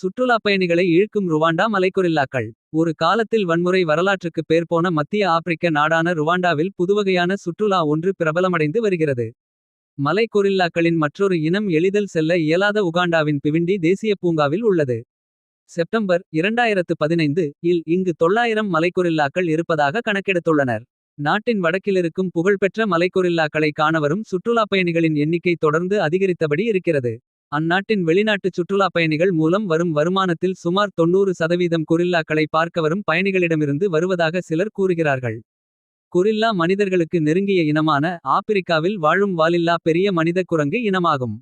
சுற்றுலாப் பயணிகளை இழுக்கும் ருவாண்டா மலைகொரில்லாக்கள். ஒரு காலத்தில் வன்முறை வரலாற்றுக்கு பேர் போன மத்திய ஆப்பிரிக்க நாடான ருவாண்டாவில் புதுவகையான சுற்றுலா ஒன்று பிரபலமடைந்து வருகிறது. மலைகொரில்லாக்களின் மற்றொரு இனம் எளிதில் செல்ல இயலாத உகாண்டாவின் பிவிண்டி தேசிய பூங்காவில் உள்ளது. செப்டம்பர் 2015 இல் இங்கு 900 மலைகொரில்லாக்கள் இருப்பதாக கணக்கெடுத்துள்ளனர். நாட்டின் வடக்கிலிருக்கும் புகழ்பெற்ற மலைக்குரில்லாக்களை காணவரும் சுற்றுலாப் பயணிகளின் எண்ணிக்கை தொடர்ந்து அதிகரித்தபடி இருக்கிறது. அந்நாட்டின் வெளிநாட்டுச் சுற்றுலாப் பயணிகள் மூலம் வரும் வருமானத்தில் சுமார் 90 சதவீதம் குரில்லாக்களை பார்க்க வரும் பயணிகளிடமிருந்து வருவதாக சிலர் கூறுகிறார்கள். குரில்லா மனிதர்களுக்கு நெருங்கிய இனமான ஆப்பிரிக்காவில் வாழும் வாலில்லா பெரிய மனித குரங்கு இனமாகும்.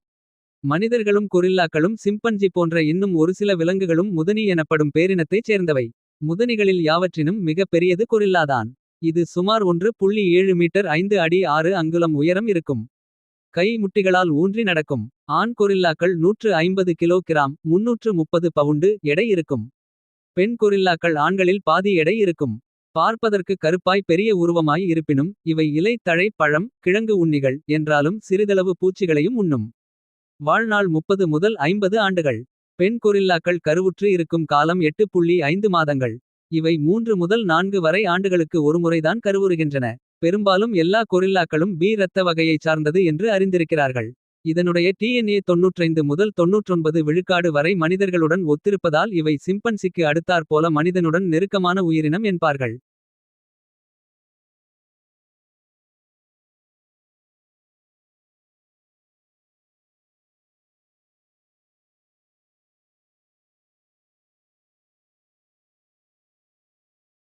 மனிதர்களும் குரில்லாக்களும் சிம்பன்ஜி போன்ற இன்னும் ஒரு சில விலங்குகளும் முதனி எனப்படும் பேரினத்தைச் சேர்ந்தவை. முதனிகளில் யாவற்றினும் மிகப் பெரியது குரில்லாதான். இது சுமார் 1.7 மீட்டர் ஐந்து அடி ஆறு அங்குலம் உயரம் இருக்கும். கை முட்டிகளால் ஊன்றி நடக்கும். ஆண் கொரில்லாக்கள் 150 கிலோ கிராம் 330 பவுண்டு எடை இருக்கும். பெண் கொரில்லாக்கள் ஆண்களில் பாதி எடை இருக்கும். பார்ப்பதற்கு கருப்பாய் பெரிய உருவமாய் இருப்பினும். இவை இலை தழை பழம் கிழங்கு உண்ணிகள் என்றாலும் சிறிதளவு பூச்சிகளையும் உண்ணும். வாழ்நாள் 30 முதல் 50 ஆண்டுகள். பெண் கொரில்லாக்கள் கருவுற்று இருக்கும் காலம் 8.5 மாதங்கள். இவை மூன்று முதல் நான்கு வரை ஆண்டுகளுக்கு ஒருமுறைதான் கருவுறுகின்றன. பெரும்பாலும் எல்லா கொரில்லாக்களும் பி இரத்த வகையைச் சார்ந்தது என்று அறிந்திருக்கிறார்கள். இதனுடைய டிஎன்ஏ 95 முதல் 99 விழுக்காடு வரை மனிதர்களுடன் ஒத்திருப்பதால் இவை சிம்பன்சிக்கு அடுத்தாற்போல மனிதனுடன் நெருக்கமான உயிரினம் என்பார்கள்.